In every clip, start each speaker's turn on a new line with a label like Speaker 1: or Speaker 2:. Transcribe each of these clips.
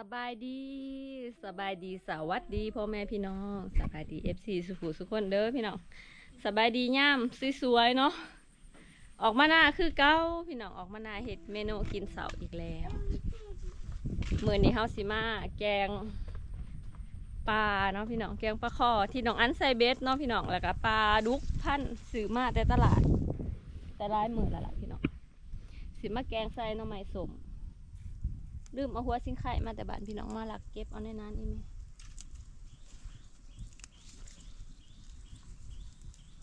Speaker 1: สบายดีสบายดีสวัสดีพ่อแม่พี่น้องสบายดีเอฟซีสุขุสุขคนเด้อพี่น้องสบายดีย่ามสวยๆเนาะออกมาหน้าคือเก้าพี่น้องออกมาหน้าเห็ดเมนูกินเสาร์อีกแล้วมื้อนี้เฮาสิมาแกงปลาเนาะพี่น้องแกงปลาคอที่น้องอันใส่เบสเนาะพี่น้องแล้วก็ปลาดุกพันธุ์ซื้อมาแต่ตลาด แต่ร้ายมือและล่ะพี่น้องสิมาแกงใส่น่อไม้สม ลืมเอาหัวสิงไข่มาแต่บ้านพี่น้องมาหลักเก็บเอาในนั้นอีแม่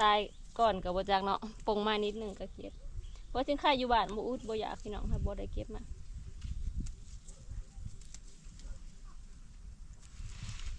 Speaker 1: ตายก่อนกับบจากเนาะปงมานิดหนึ่งก็เก็บหัวสิงไข่อยู่บ้านบ่อุดบอยากพี่น้องถ้าบได้เก็บมา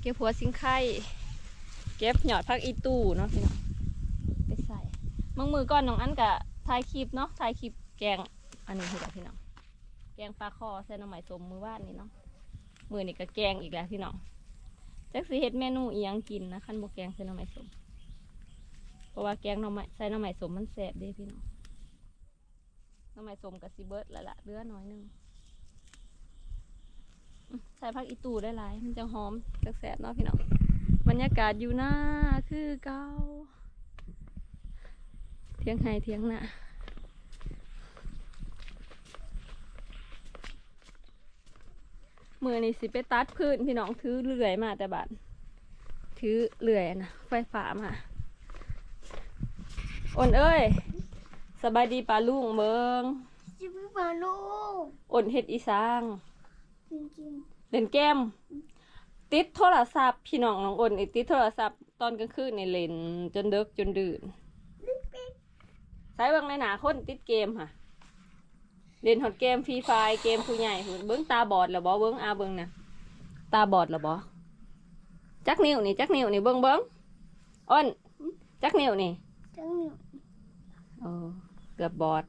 Speaker 1: เก็บหัวสิงไข่เก็บหยอดพักอีตู้เนาะพี่น้องไปใส่บางมือก่อนน้องอันกะถ่ายคลิปเนาะถ่ายคลิปแกงอันนี้คือแบบพี่น้อง แกงปลาคอใส่หน้ำใหม่สมมือว่านนี่เนาะมือนี่ก็แกงอีกแล้วพี่น้องจักสิเฮ็ดเมนูอียังกินนะขั้นบกแกงใส่หน้ำใหม่สมเพราะว่าแกงหน้ำใหม่ใส่หน้ำใหม่สมมันแสบด้พี่น้องหน้ำใหม่สมกับซีเบิร์ดล้วละเลือน้อยหนึงใส่ผักอีตูได้หลายมันจะหอมจักแสบเนาะพี่น้องบรรยากาศอยู่หน้าคือเก่าเที่ยงไห้เที่ยงหน้า มือนี่สิไปตัดพื้นพี่น้องถือเลื่อยมาแต่บัดถือเลื่อยนะไฟฟ้ามาอ่อนเอ้ยสบายดีปลาลุงเบิง
Speaker 2: จิบปลาลูก
Speaker 1: อ่อนเฮ็ดอีสาง
Speaker 2: จริง
Speaker 1: เล่นแก้ม ติดโทรศัพท์พี่น้องน้องอ่อนไอ้ติดโทรศัพท์ตอนกลางคืนในเล่นจนเดึกจนดื่นใช้เบิ่งในหนาคนติดเกมค่ะ เล่นฮอตเกมฟรีไฟเกมผู้ใหญ่หุ่นเบิ้งตาบอดแล้วบอเบิ้งอาเบิ้งนะตาบอดแล้วบอจักนิ้วนี่จักนิ้วนี่เบิ้งเบิ้งอ้นจักนิ้วนี่
Speaker 2: ๆจังหนึ่ง
Speaker 1: เออเกือบบอด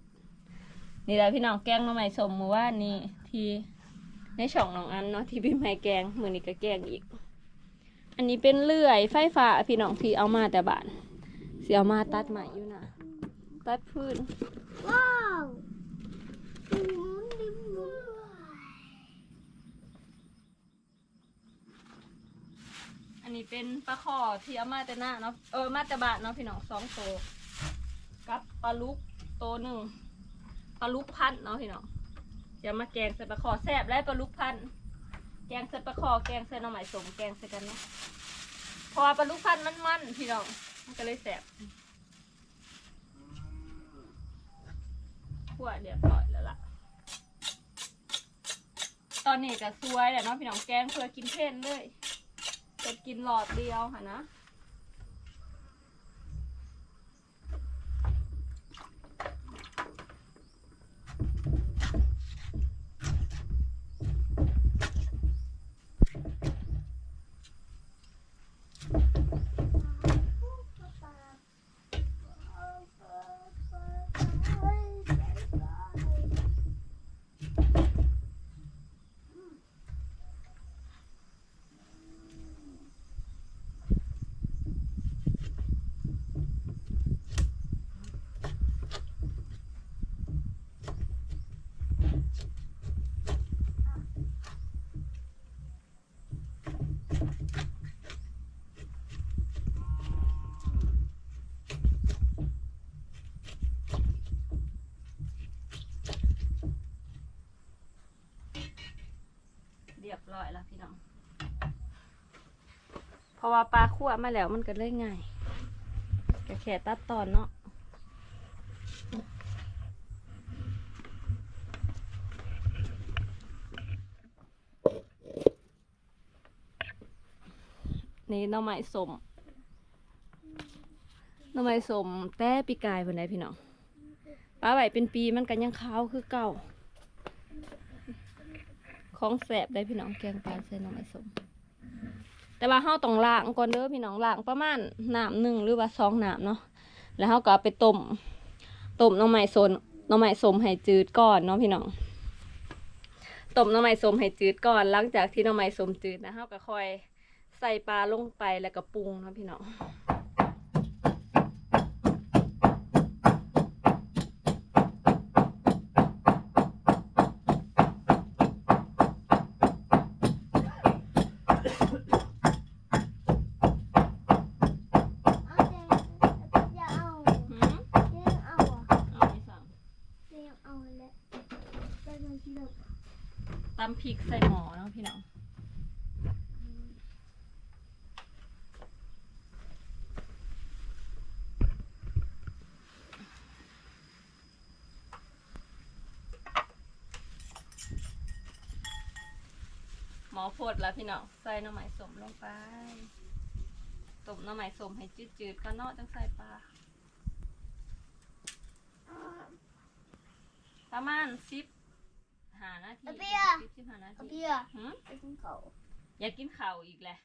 Speaker 1: นี่แหละพี่น้องแกงมาใหม่สมมือว่านี่ที่ในช่องน้องอันเนาะที่พี่ไม้แกงมือนี้ก็แกงอีก อันนี้เป็นเลื่อยไฟฟ้าพี่น้องที่เอามาแต่บ้านเสียเอามาตัดใหม่อยู่นะตัดพื้น
Speaker 2: ว้าวดิมดิมดิม
Speaker 1: อันนี้เป็นปลาขอที่เอามาแต่หน้าเนาะ เออ มาแต่บาทเนาะพี่น้องสองตัวกับปลาลุกตัวหนึ่งปลาลุกพันเนาะพี่น้องจะมาแกงใส่ปลาขอแซ่บและปลาลุกพัน แกงใส่ปลาขอแกงใส่หน่อไม้สมแกงใส่กันเนาะพราะว่าปลาลุกพันมันมันพี่น้อง มันก็เลยแซ่บขั่วเรียบร้อยแล้วล่ะ ต อนนี้ก็สวยแหละเนาะพี่น้องแกงเพื่อกินเพ่นเลยจะกินหลอดเดียวค่ะนะ เรียบร้อยแล้วพี่น้อง เพราะว่าปลาคั่วมาแล้วมันก็เลยง่ายก็แค่ตัดตอนเนาะนี่หน่อไม้สมหน่อไม้สมแต่ปีกายเพิ่นได้พี่น้องปลาไหวเป็นปีมันกันยังขาวคือเก่า ของแสบได้พี่น้องแกงปลาใส่น่อไม้สม แต่ว่าเฮาต้องล้างก่อนเด้อพี่น้องล้างประมาณน้ำหนึ่งหรือว่าสองน้ำเนาะแล้วเฮาก็ไปต้มต้มน่อไม้สนน่อไม้สมให้จืดก่อนเนาะพี่น้องต้มน่อไม้สมให้จืดก่อน หลังจากที่น่อไม้สมจืดนะเฮาก็ค่อยใส่ปลาลงไปแล้วก็ปรุงเนาะพี่น้อง หมอพดแล้วพี่น้องใส่หน้ำไม้สมลงไปต้มหน้ำไม้สมให้จืดๆก็เนาะจังใส่ปลาประมาณสิบหานาทีสิบสิบหานา
Speaker 2: เอา
Speaker 1: ที
Speaker 2: เบียร์
Speaker 1: หืม
Speaker 2: ไปกินเขา
Speaker 1: อยากกินข้าวอีกแหละ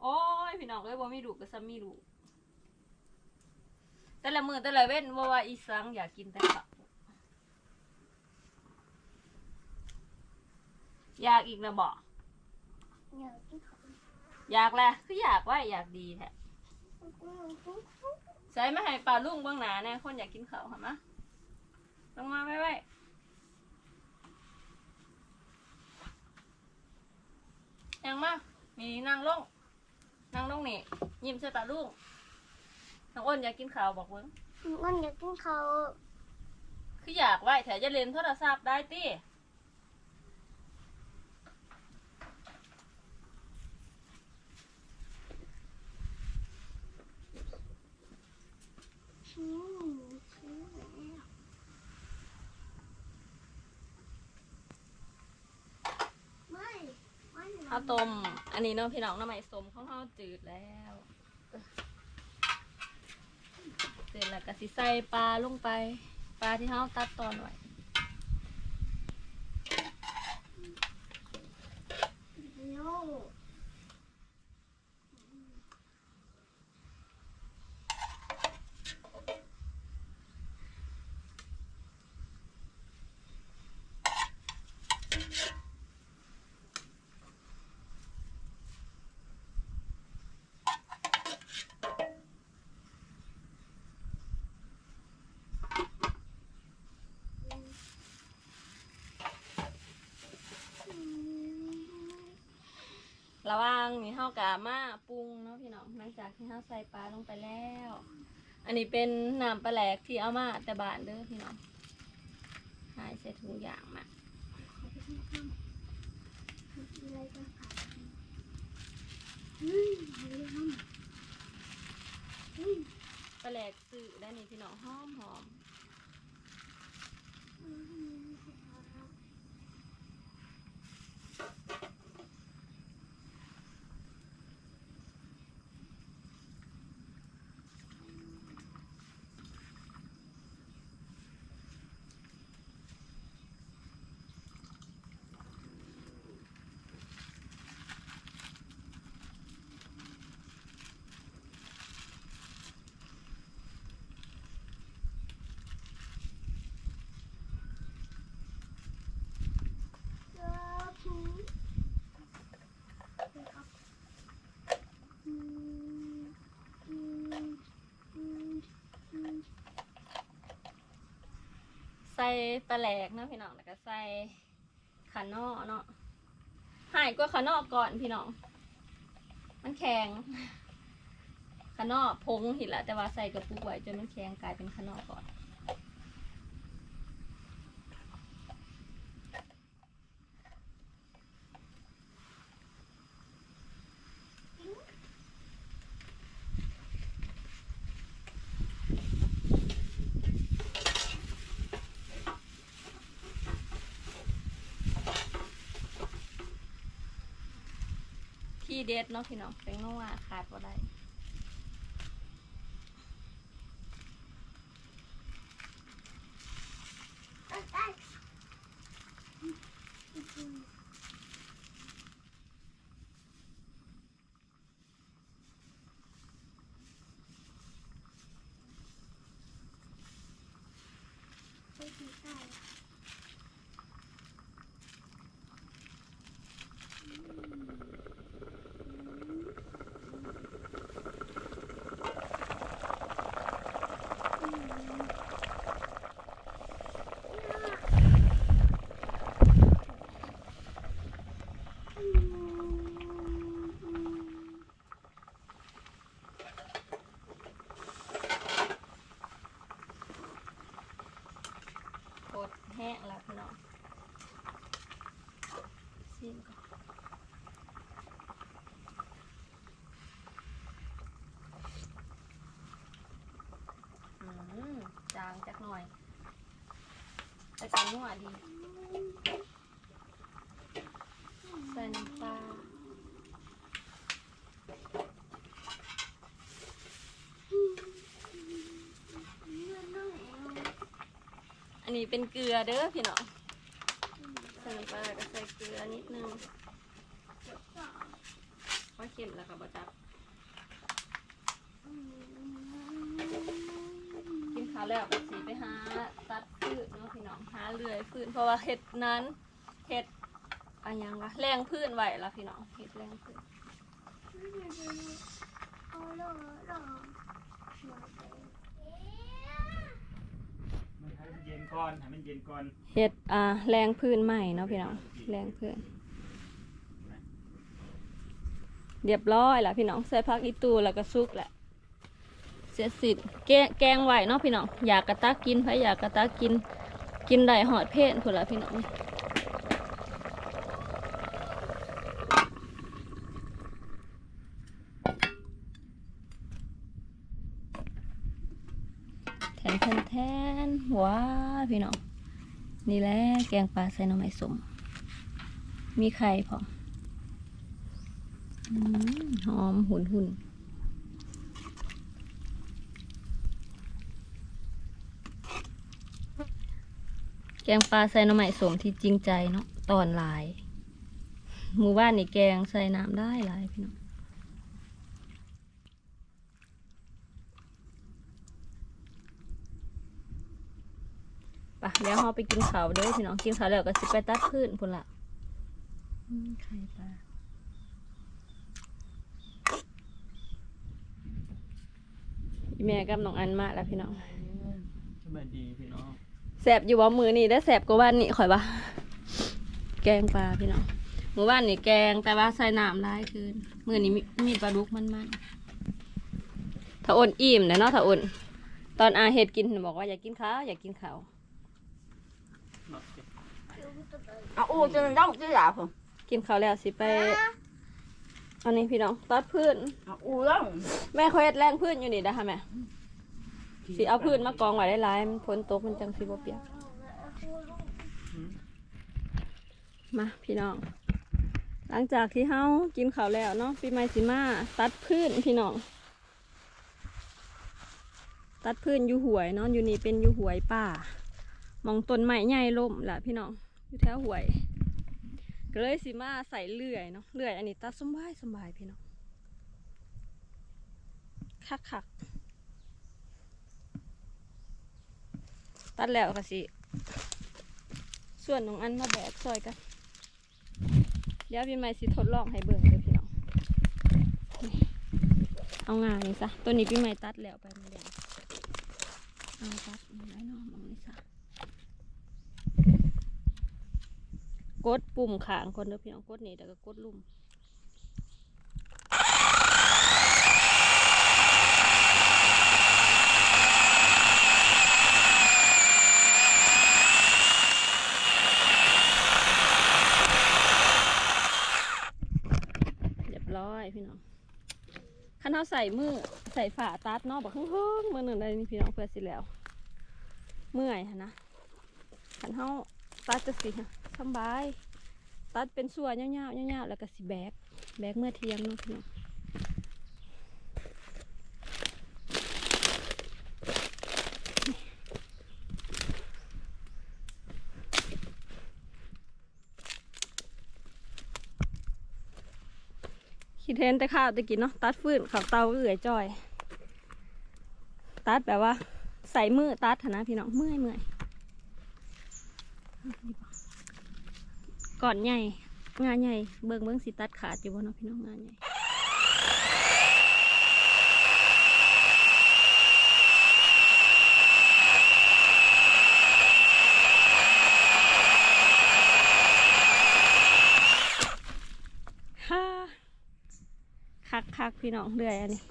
Speaker 1: โอ้ยพี่น้องเอ้ยบ่มีดูกก็ซ้ำมีดูกแต่ละมือแต่ละเว้นว่าว่าอีสังอยากกินแต่ข้าว อยากอีกนะบอก
Speaker 2: อยากกินเขา
Speaker 1: อยากแหละคืออยากว่าอยากดีแท้ใช้ไม่ให้ปลาลุงเบื้องหนาแน่คนอยากกินข้าวเห็นไหมลงมาไว้ไว้ยังมามีนั่งลงนั่งลงนี่ ยิ้มใส่ปลาลุงน้องอ้นอยากกินข้าวบอกเบิ้ง
Speaker 2: มันอยากกินเขา
Speaker 1: คืออยากไว้แถจะเล่นโทรศัพท์ได้ติ
Speaker 2: อืมไม่ไม่
Speaker 1: ข้าวต้ม อันนี้เนาะพี่น้องน้ำใหม่สมข้าวข้าวจืดแล้วเสร็จแล้วก็สิใส่ปลาลงไป ปลาที่เขาวตัดตอนไว้
Speaker 2: โย
Speaker 1: ระหว่า งนี้เขากะมาปรุงเนาะพี่น้องหลังจากที่เขาใส่ปลาลงไปแล้ว อันนี้เป็นน้ำปลาแหลกที่เอามาแต่บ้านเด้อพี่น้องหายใส่ถุงยางมาปลาแหลกสื่อได้นี่พี่น้องหอมหอม
Speaker 2: อืม
Speaker 1: ใส่ปลาแหลกเนาะพี่น้องแล้วก็ใส่ขานอเนาะหายกว่าขานอก่อนพี่น้อง มันแข็งขานอพงเห็นละแต่ว่าใส่กระปุกไว้จนมันแข็งกลายเป็นขานอก่อน เด็ดเนาะพี่น้องเป็นนัวขาดบ่ได้
Speaker 2: เชิ
Speaker 1: มก่อนอืมจางจักหน่อย แต่ก็นัวดี ใส่น้ำปลาอันนี้เป็นเกลือเด้อพี่น้องใส่น้ำปลาแล้วก็ใส่เกลือนิดนึงพอเค็มแล้วก็บะจับ กินข้าวแล้วก็สีไปหาตัดพืชเนาะพี่น้องหาเลื่อยพืชเพราะว่าเห็ดนั้นเห็ดอะไรยังวะแรงพืชไหวละพี่น้องเห็ดแรงพืช
Speaker 3: มันให้มันเย็นก่อนให้มันเย็นก่อน
Speaker 1: เห็ดอ่าแรงพืชใหม่เนาะพี่น้องแรงพืชเรียบร้อยแล้วพี่น้องใส่พักอีตูแล้วก็ซุกแหละ เสร็จสิ้นแกงแกงไหวเนาะพี่น้องอยากกระตักกินไผอยากกระตักกิน กินได้หอดเพศพุ่นละพี่น้องแทนแทนแทนว้าพี่น้องนี่แหละแกงปลาใส่หน่อไม้สมมีไข่พออืมหอมหุ่นหุ่น แกงปลาใส่หน่อไม้สมที่จริงใจเนาะตอนหลายหมู่บ้านนี่แกงใส่น้ำได้หลายพี่น้องไปเดี๋ยวเราไปกินข้าวเด้อพี่น้องกินข้าวแล้วก็สิไปตัดพืชพุ่นละอืมไข่ปลาอีแม่กับน้องอันมาแล้วพี่น้อง
Speaker 3: สบายดีพี่น้อง
Speaker 1: แสบอยู่ว่ามือนี่ได้แสบกว่าวันนี้ข่อยว่าแกงปลาพี่น้องมือว่านนี่แกงแต่ว่าใส่น้ำร้ายคืนมือนี้มีมีปลาดุกมันมันๆถ้าอ่นอิ่มนะเนาะถ้าอ่นตอนอาเห็ดกินบอกว่าอยากกินข้าวอยากกินข้าว
Speaker 3: เนาะ
Speaker 4: à ô cho nên đóng chứ là không
Speaker 1: กินข้าวแล้วสิไปอันนี้พี่น้องตัดพืช
Speaker 4: à ô lắm
Speaker 1: แม่เขาเฮ็ดแรงพืชอยู่นี่นะคะแม่ สิเอาพืชมากองไว้ได้หลายมันฝนตกมันจังสิบ่เปียก มาพี่น้อง หลังจากที่เฮากินข้าวแล้วเนาะปีใหม่สิมาตัดพื้นพี่น้อง ตัดพื้นอยู่หวยเนาะอยู่นี่เป็นอยู่หวยป่ามองต้นไม้ใหญ่ล่มล่ะพี่น้องอยู่แถวหวยก็เลยสิมาใส่เลื่อยเนาะเลื่อยอันนี้ตัดสบายสบายพี่น้องคักคัก ตัดแล้วก็สิ ส่วนน้องอันมาแบกซอยกัน เดี๋ยวพี่ใหม่สิทดลองให้เบิ่งเด้อพี่น้อง เอางานนี่ซะ ตัวนี้พี่ใหม่ตัดแล้วไปมันเดียวเอาตัดมันไว้เนาะมองนี่ซะ กดปุ่มขางคนเด้อพี่น้อง กดนี่แล้วก็กดลุ่มเรียบร้อย พี่น้องคันเขาใส่มือใส่ฝาตัดนอกบอกเฮ้งมือหนึ่งได้นี่พี่น้องเพื่อสิแล้ว เมื่อยนะคันเขาตัดจะสิสบาย ตัดเป็นส่วนยาวๆยาวๆแล้วก็สิแบก แบกเมื่อเที่ยงนู่นพี่น้อง คิดเห็นแต่ข้าวตะกินเนาะตัดฟืนข้าวเตาเอื่อยจ้อย ตัดแบบว่า ใส่มือตัดนะพี่น้องเมื่อยเมื่อยก่อนใหญ่งานใหญ่เบิ่งเบิ่งสิตัดขาดอยู่บนเนาะพี่น้องงานใหญ่ฮ่าคักคัก พี่น้องเรื่อยอันนี้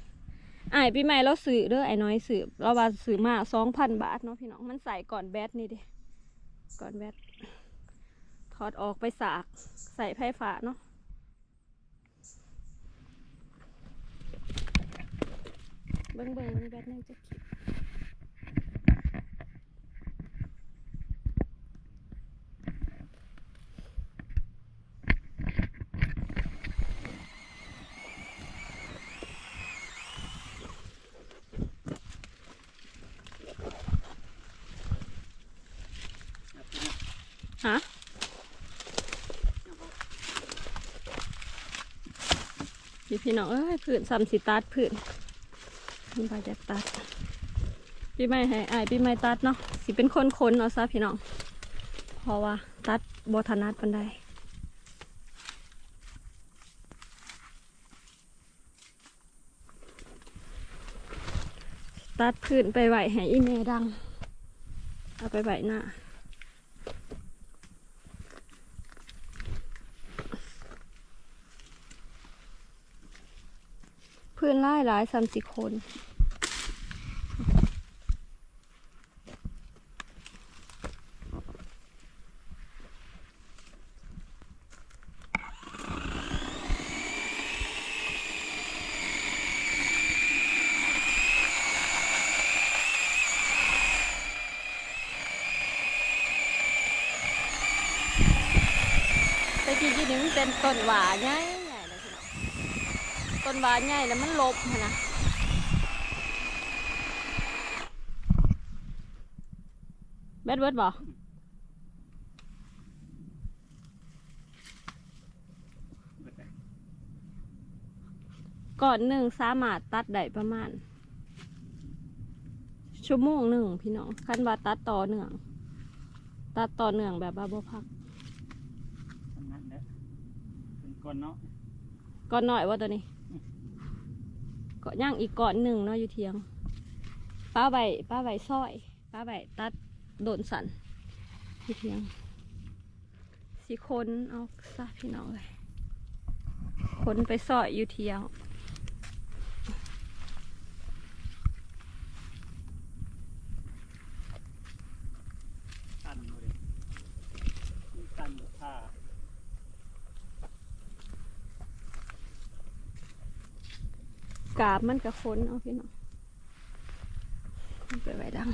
Speaker 1: ไอ้พี่ใหม่เราสื่อเด้อไอ้น้อยสื่อเราว่าสื่อมาสองพันบาทเนาะพี่น้องมันใส่ก่อนแบตนี่ดิก่อนแบตถอดออกไปสากใส่ไพ่ฝาเนาะเบิ้งเบิ้งมีแบตหนึงจะขีด ฮะพี่พี่น้องเอ้ยผื่นซ้ำสิตัดผื่นพี่ใบจะตัดพี่ไม่ให้อายพี่ไม่ตัดเนาะสิเป็นคนคนเอาะซะพี่น้องเพราะว่าตัดบถนัดปันใดตัดผื่นไปไหวให้อีเมดัง เอาไปไหวหน้า เพื่อนไล่หลายสามสิคนแต่จริงๆนี่มันเป็นต้นหวาใหญ่ใหญ่เลยพี่น้อง ต้นหวาใหญ่แล้วมันลบหั้นนะแบดเวิร์ดบ่ก่อนหนึ่งสามารถตัดได้ประมาณ ชั่วโมงหนึ่งพี่น้องคันว่าตัดต่อเนื่อง ตัดต่อเนื่องแบบว่าบ่พัก
Speaker 3: ทำงานเด้อเป็นก้อนเนาะ
Speaker 1: ก้อนหน่อยว่าตัวนี้ เกาะย่างอีกเกาะหนึ่งเนาะอยู่เทียงป้าใบป้าใบซอยป้าใบตัดโดนสันอยู่เทียงสีคนเอาซะพี่น้องเลยคนไปซอยอยู่เทียง
Speaker 3: ตันเลยตันผ้ากา
Speaker 1: บมันกับคนเอาพี่น้องมันไปไว้ดัง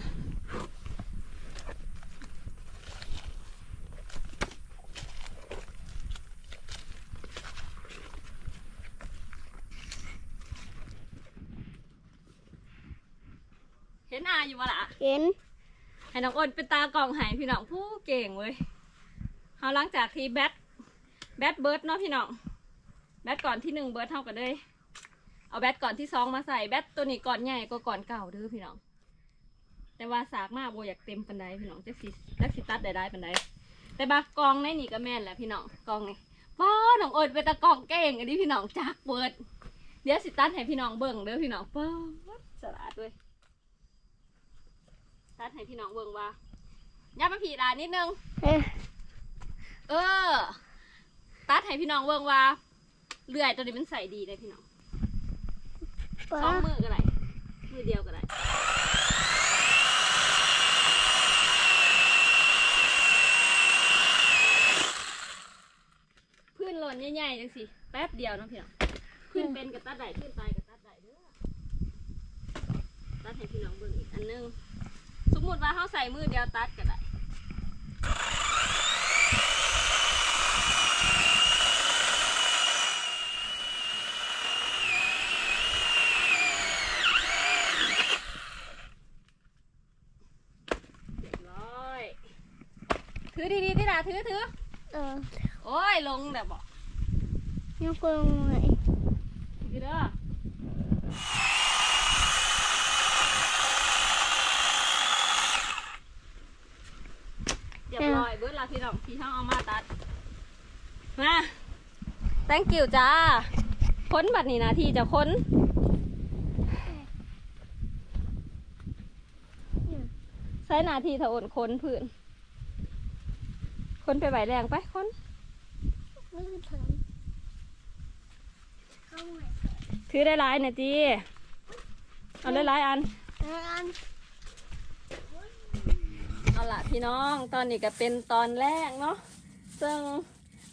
Speaker 1: เห็นอาอยู่วะล่ะ
Speaker 2: เห็น
Speaker 1: ให้น้องอ้นเป็นตากล่องใหายพี่น้องผู้เก่งเว้ยเขาหลังจากที่แบทแบทเบิร์ดเนาะพี่น้องแบทก่อนที่หนึ่งเบิร์ดเท่ากันเลย เอาแบตก่อนที่สองมาใส่แบตตัวนี้ก่อนใหญ่ก็ก่อนเก่าเด้อพี่น้อง แต่ว่าสากมากโบอยากเต็มปันไดพี่น้องจักสิจักสิตัดได้ได้ปันไดแต่บากองในนี่ก็แม่นแหละพี่น้องกองนี่ป้าน้องโอนเป็นตะกองเก่งอันนี้พี่น้องจากเปิด เดี๋ยวสิตัดให้พี่น้องเบิ่งเด้อพี่น้องป้าดสลาดด้วยตัดให้พี่น้องเบิ่งว่าย่ามาผีลานิดนึง
Speaker 2: เอ๊ะ
Speaker 1: เออ ตัดให้พี่น้องเบิ่งว่าเลื่อยตัวนี้มันใส่ดีเลยพี่น้อง
Speaker 2: ป้า
Speaker 1: สองมือก็ได้มือเดียวก็ได้พื้นหล่นใหญ่ๆจังสิแป๊บเดียวเนาะพี่น้องพื้นเป็นกับตัดได้พื้นตายกับตัดได้เด้อตัดให้พี่น้องเบิ่งอีกอันนึงสมมติว่าเขาใส่มือเดียวตัดก็ได้เรียบร้อยถื อดีๆที่ดาถือถือ
Speaker 2: เออ
Speaker 1: โอ้ยลงแต่บอก
Speaker 2: ยังคงไหน
Speaker 1: ถือเด้อเรียบร้อยเบิร์ดลาพี่น้องพี่ช่างเอามาตัดมา thank you จ้าค้นบัตรนี่นะที่จะค้นใช้นาทีถาอนค้นพื้น ค้นไปไหวแรงไปค้น
Speaker 2: ไม่ถึงเข้าใหม่
Speaker 1: ถือได้หลายนะจีเอาได้หลายอัน
Speaker 2: อัน
Speaker 1: เอาล่ะพี่น้องตอนนี้ก็เป็นตอนแรกเนาะซึ่ง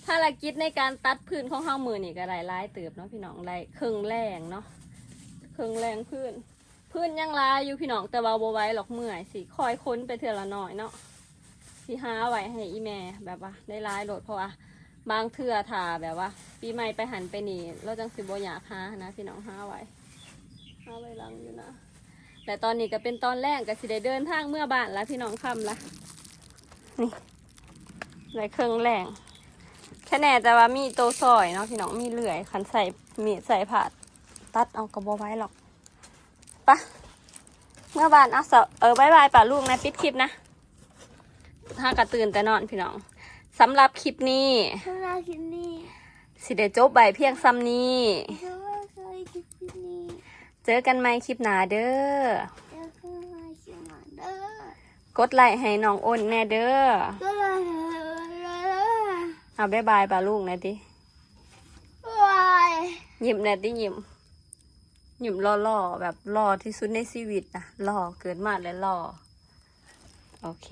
Speaker 1: ภารกิจในการตัดพื้นของเฮามือนี่ก็ได้หลายเติบเนาะพี่น้องได้ครึ่งแรงเนาะครึ่งแรงพื้น พื้นยังหลายอยู่พี่น้องแต่ว่าบ่ไหว้หรอกเมื่อยสิคอยค้นไปเทื่อละหน่อยเนาะ สิหาไว้ให้อีแม่แบบว่าได้หลายโหลดเพราะว่าบางเทื่อถ้าแบบว่า ปีใหม่ไปหันไปนี่เราจังสิบ่อยากหานะพี่น้องหาไว้หาไว้ลังอยู่นะแต่ตอนนี้ก็เป็นตอนแรกก็สิได้เดินทางเมื่อบ้านแล้วพี่น้องคำละนี่ได้เครื่องแรงแค่แน่แต่ว่ามีโตซอยเนาะพี่น้องมีเหลื่อยคันใส่มีใส่ผาดตัดเอากระบอไว้หรอกปะเมื่อบ้านเอาเสาเออบายบายป่าลูกนะปิดคลิปนะ ถ้ากระตื่นแต่นอนพี่น้องสำหรับคลิปนี้
Speaker 2: สำหรับคลิปนี้
Speaker 1: สิเดจบใบเพียงซ้ำนี้
Speaker 2: สำหรับคลิปนี้
Speaker 1: เจอกันใหม่คลิปหน้าเด้อ
Speaker 2: เดี๋ยวขึ้นมาเชียงใหม่เด้อก
Speaker 1: ดไลค์ให้น้องอ้นแน่เด้อ
Speaker 2: ก็เลยเลย
Speaker 1: เอาบายบายป่าลูกนะดิ
Speaker 2: วาย
Speaker 1: ยิ้มแน่ดิยิ้มยิ้มหล่อๆแบบหล่อที่สุดในชีวิตนะหล่อเกิดมาแล้วหล่อ โอเค